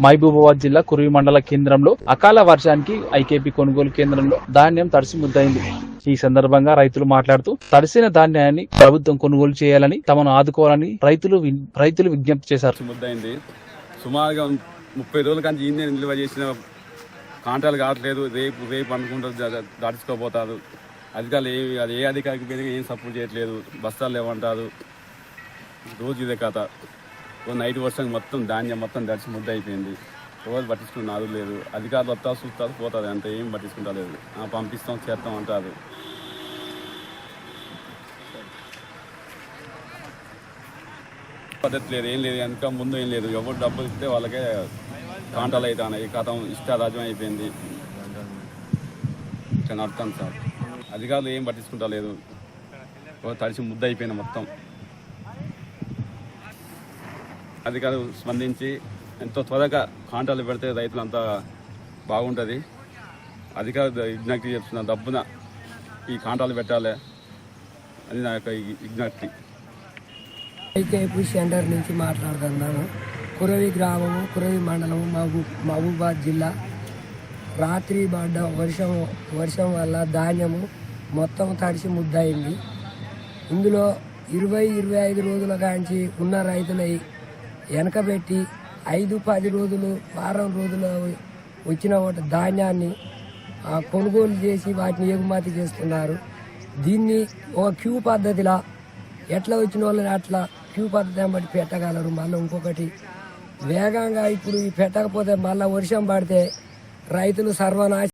మహబూబాబాద్ జిల్లా కురువి మండల కేంద్రంలో అకాల వర్షానికి ఐకేపీ కొనుగోలు కేంద్రంలో ధాన్యం తడిసి ముద్దయింది ఈ సందర్భంగా రైతులు మాట్లాడుతూ తడిసిన ధాన్యాన్ని ప్రభుత్వం కొనుగోలు చేయాలని తమను ఆదుకోవాలని రైతులు రైతులు విజ్ఞప్తి చేశారు. ముద్దయింది సుమారుగా ముప్పై రోజుల కానీ ఈయన నిల్వ చేసిన కాంట్రాలు కావట్లేదు. రేపు రేపు అనుకుంటారు దా- దాటించుకోపోతారు అధికారులు ఏ అది ఏ అధికారికి పెరిగి ఏం సపోర్ట్ చేయట్లేదు. బస్తాలు లేవంటారు. రోజు ఇదే కథ. ఓ నైట్ వర్షం మొత్తం ధాన్యం మొత్తం దడిచి ముద్ద అయిపోయింది. రోజు పట్టించుకున్న నాదు లేదు. అధికారులు వస్తారు చూస్తారు పోతుంది అంత ఏం పట్టించుకుంటా లేదు. ఆ, పంపిస్తాం చేస్తాం అంటారు. పద్ధతి లేదు ఏం లేదు. వెనక ముందు ఏం లేదు. ఎవరు డబ్బులు ఇస్తే వాళ్ళకే కాంటాలు అవుతున్నాయి కథం ఇష్టారాజ్యం అయిపోయింది. ఇట్లా నడుస్తాను సార్. అధికారులు ఏం పట్టించుకుంటా లేదు. ఓ తడిసి ముద్ద అయిపోయింది మొత్తం. అధికారులు స్పందించి ఎంతో త్వరగా కాంటాలు పెడితే రైతులంతా బాగుంటుంది. అధికారులు విజ్ఞప్తి చెప్తున్న డబ్బున ఈ కాంటాలు పెట్టాలి అని నా యొక్క విజ్ఞప్తి. ఐకేపీ సెంటర్ నుంచి మాట్లాడుతున్నాను. కురవి గ్రామము కురవి మండలము మహబూబ్ మహబూబాద్ జిల్లా. రాత్రి పడ్డ వర్షం వర్షం వల్ల ధాన్యము మొత్తం తడిసి ముద్దయింది. ఇందులో ఇరవై ఇరవై ఐదు రోజుల కాంచి ఉన్న రైతులై వెనకబెట్టి ఐదు పది రోజులు వారం రోజులు వచ్చిన వాటి ధాన్యాన్ని ఆ, కొనుగోలు చేసి వాటిని ఎగుమతి చేస్తున్నారు. దీన్ని ఒక క్యూ పద్ధతిలా ఎట్లా వచ్చిన వాళ్ళని అట్లా క్యూ పద్ధతి బట్టి పెట్టగలరు. మళ్ళీ ఇంకొకటి వేగంగా ఇప్పుడు ఈ పెట్టకపోతే మళ్ళీ వర్షం పడితే రైతులు సర్వనాశ